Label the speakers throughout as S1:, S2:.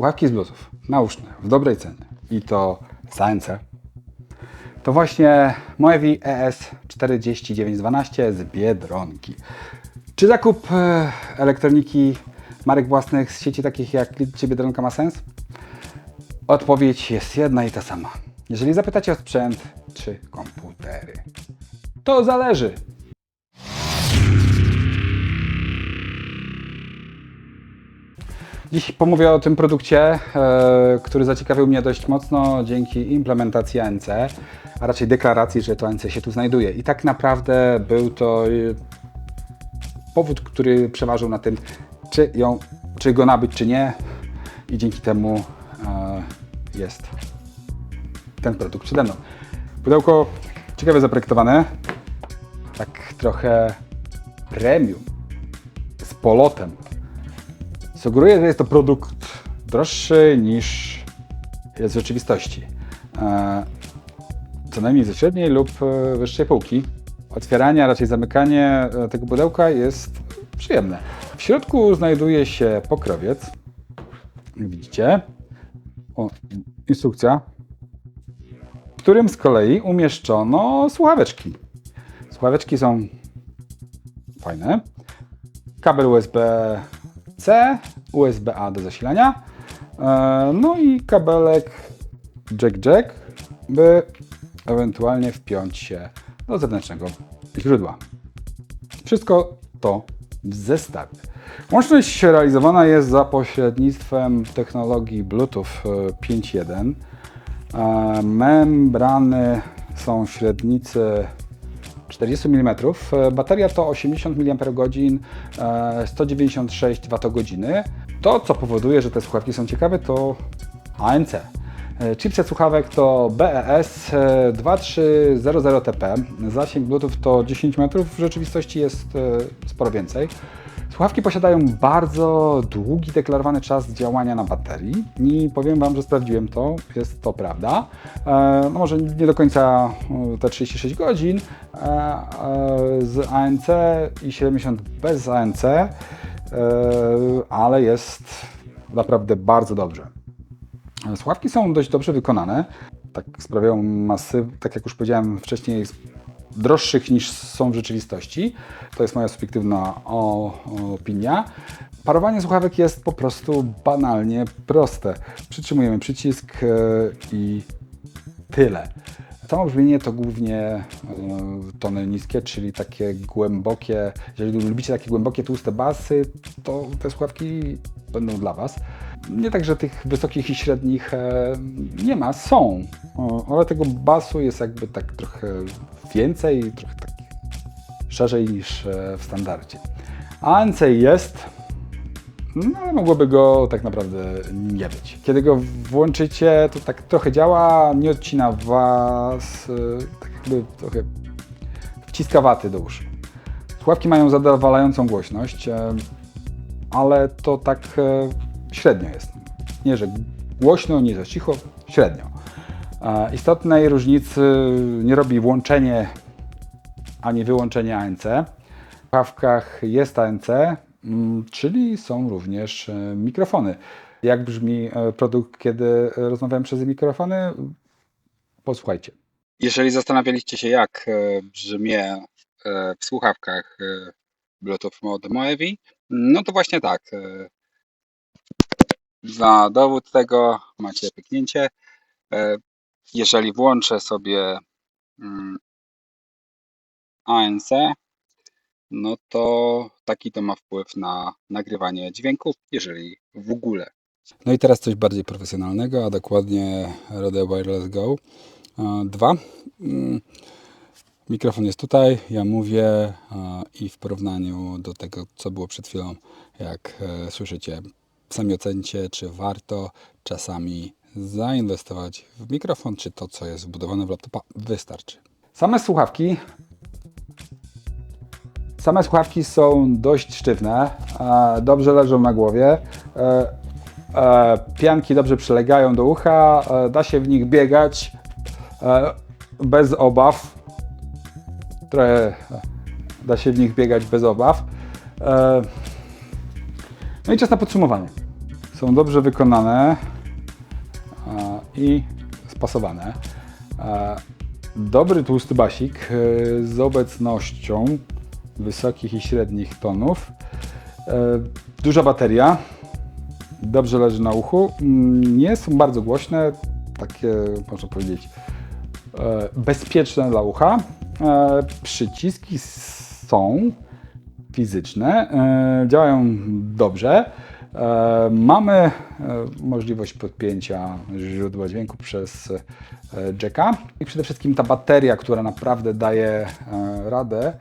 S1: słuchawki z Bluetooth nauszne w dobrej cenie i to z to właśnie Moevi ES 4912 z Biedronki. Czy zakup e, elektroniki marek własnych z sieci takich jak Lidl Biedronka ma sens? Odpowiedź jest jedna i ta sama. Jeżeli zapytacie o sprzęt czy komputery, to zależy. Dziś pomówię o tym produkcie, e, który zaciekawił mnie dość mocno dzięki implementacji ANC, a raczej deklaracji, że to ANC się tu znajduje. I tak naprawdę był to e, powód, który przeważył na tym, czy, ją, czy go nabyć, czy nie. I dzięki temu e, jest ten produkt przede mną. Pudełko ciekawie zaprojektowane, tak trochę premium, z polotem. Sugeruje, że jest to produkt droższy niż jest w rzeczywistości. E, Co najmniej ze średniej lub e, wyższej półki. Otwieranie, a raczej zamykanie e, tego pudełka jest przyjemne. W środku znajduje się pokrowiec. Widzicie? O, instrukcja, w którym z kolei umieszczono słuchaweczki. Słuchaweczki są fajne. Kabel USB-C, USB-A do zasilania. E, No i kabelek jack-jack, by ewentualnie wpiąć się do zewnętrznego źródła. Wszystko to w zestawie. Łączność realizowana jest za pośrednictwem technologii Bluetooth e, 5.1. E, Membrany są średnicy 40 mm. E, Bateria to 80 mAh, e, 196 Wh. To, co powoduje, że te słuchawki są ciekawe, to ANC. E, Chipset słuchawek to E BES e, 2300TP. Zasięg Bluetooth to 10 metrów, w rzeczywistości jest e, sporo więcej. Słuchawki posiadają bardzo długi deklarowany czas działania na baterii i powiem Wam, że sprawdziłem to, jest to prawda. E, No może nie do końca e, te 36 godzin e, e, z ANC i 70 bez ANC, e, ale jest naprawdę bardzo dobrze. Słuchawki są dość dobrze wykonane. Tak sprawiają masy, tak jak już powiedziałem wcześniej, droższych niż są w rzeczywistości. To jest moja subiektywna opinia. Parowanie słuchawek jest po prostu banalnie proste. Przytrzymujemy przycisk e, i tyle. Samo brzmienie to głównie e, tony niskie, czyli takie głębokie, jeżeli lubicie takie głębokie, tłuste basy, to te słuchawki będą dla Was. Nie tak, że tych wysokich i średnich e, nie ma, są, ale tego basu jest jakby tak trochę więcej, trochę tak szerzej niż e, w standardzie. ANC jest, no ale mogłoby go tak naprawdę nie być. Kiedy go włączycie, to tak trochę działa, nie odcina Was, e, tak jakby trochę wciska waty do uszu. Słuchawki mają zadowalającą głośność, ale to tak średnio jest. Nie, że głośno, nie za cicho, średnio. Istotnej różnicy nie robi włączenie ani wyłączenie ANC. W słuchawkach jest ANC, mm, czyli są również e, mikrofony. Jak brzmi e, produkt, kiedy rozmawiam przez mikrofony? Posłuchajcie. Jeżeli zastanawialiście się, jak e, brzmie e, w słuchawkach Bluetooth od Moevi, no to właśnie tak. E, Za dowód tego macie pyknięcie. E, Jeżeli włączę sobie mm, ANC, no to taki to ma wpływ na nagrywanie dźwięku, jeżeli w ogóle. No i teraz coś bardziej profesjonalnego, a dokładnie Rode Wireless Go 2. Mikrofon jest tutaj, ja mówię e, i w porównaniu do tego, co było przed chwilą, jak e, słyszycie, sami ocencie, czy warto czasami zainwestować w mikrofon, czy to, co jest wbudowane w laptopa, wystarczy. Same słuchawki Same słuchawki są dość sztywne, dobrze leżą na głowie. e, e, Pianki dobrze przylegają do ucha, e, da się w nich biegać bez obaw. Trochę da się w nich biegać bez obaw. No i czas na podsumowanie. są dobrze wykonane i spasowane. Dobry tłusty basik e, z obecnością wysokich i średnich tonów. E, Duża bateria, dobrze leży na uchu. Mm, Nie są bardzo głośne, takie można powiedzieć e, bezpieczne dla ucha. Przyciski są fizyczne, e, działają dobrze. E, Mamy e, możliwość podpięcia źródła dźwięku przez jacka i przede wszystkim ta bateria, która naprawdę daje radę.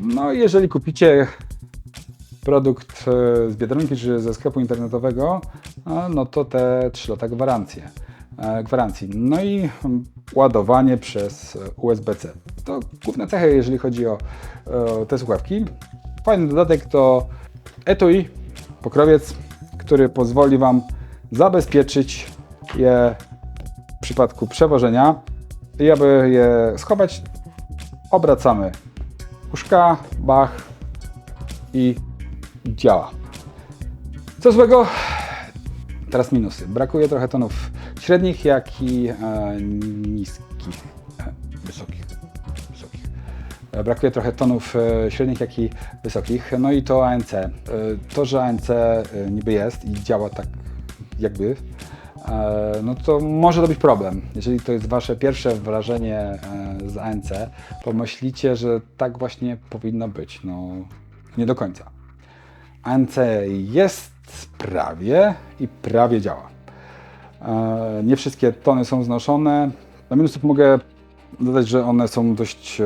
S1: No jeżeli kupicie produkt z Biedronki czy ze sklepu internetowego, no to te 3 lata gwarancje, gwarancji. No i ładowanie przez USB-C. To główne cechy, jeżeli chodzi o te słuchawki. Fajny dodatek to etui, pokrowiec, który pozwoli Wam zabezpieczyć je w przypadku przewożenia i aby je schować, obracamy uszka, bach i działa. Co złego? Teraz minusy. Brakuje trochę tonów średnich, jak i e, niskich, e, wysokich. E, Brakuje trochę tonów e, średnich, jak i wysokich. No i to ANC. E, To, że ANC niby jest i działa tak jakby, no to może to być problem. Jeżeli to jest Wasze pierwsze wrażenie z ANC, pomyślicie, że tak właśnie powinno być. No, nie do końca. ANC jest prawie i prawie działa. Nie wszystkie tony są znoszone. Na minusów mogę dodać, że one są dość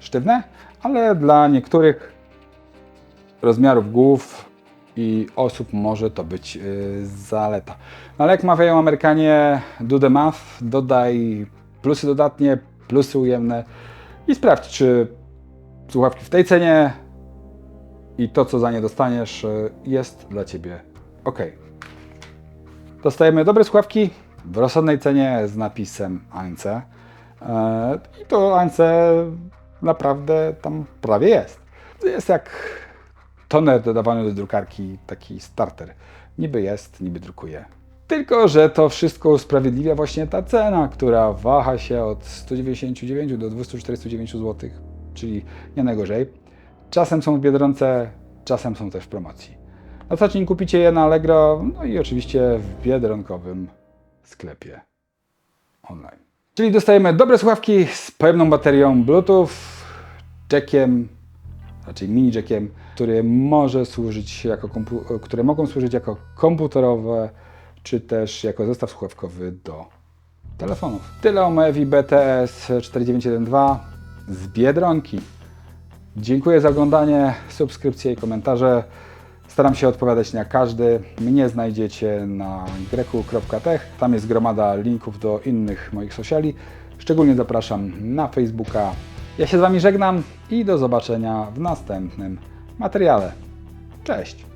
S1: sztywne, ale dla niektórych rozmiarów głów i osób może to być e, zaleta. No ale jak mawiają Amerykanie, do the math, dodaj plusy dodatnie, plusy ujemne i sprawdź, czy słuchawki w tej cenie i to, co za nie dostaniesz, y, jest dla Ciebie ok. Dostajemy dobre słuchawki w rozsądnej cenie z napisem ANC. E, I to ANC naprawdę tam prawie jest. Jest jak toner dodawany do drukarki, taki starter. Niby jest, niby drukuje. Tylko, że to wszystko usprawiedliwia właśnie ta cena, która waha się od 199 do 249 zł, czyli nie najgorzej. Czasem są w Biedronce, czasem są też w promocji. Na co dzień kupicie je na Allegro, no i oczywiście w biedronkowym sklepie online. Czyli dostajemy dobre słuchawki z pojemną baterią Bluetooth, jackiem, raczej mini jackiem, który może służyć jako które mogą służyć jako komputerowe, czy też jako zestaw słuchawkowy do telefonów. Tyle o Mevi BTS 4912 z Biedronki. Dziękuję za oglądanie, subskrypcje i komentarze. Staram się odpowiadać na każdy. Mnie znajdziecie na greku.tech. Tam jest gromada linków do innych moich sociali. Szczególnie zapraszam na Facebooka. Ja się z Wami żegnam i do zobaczenia w następnym materiale. Cześć!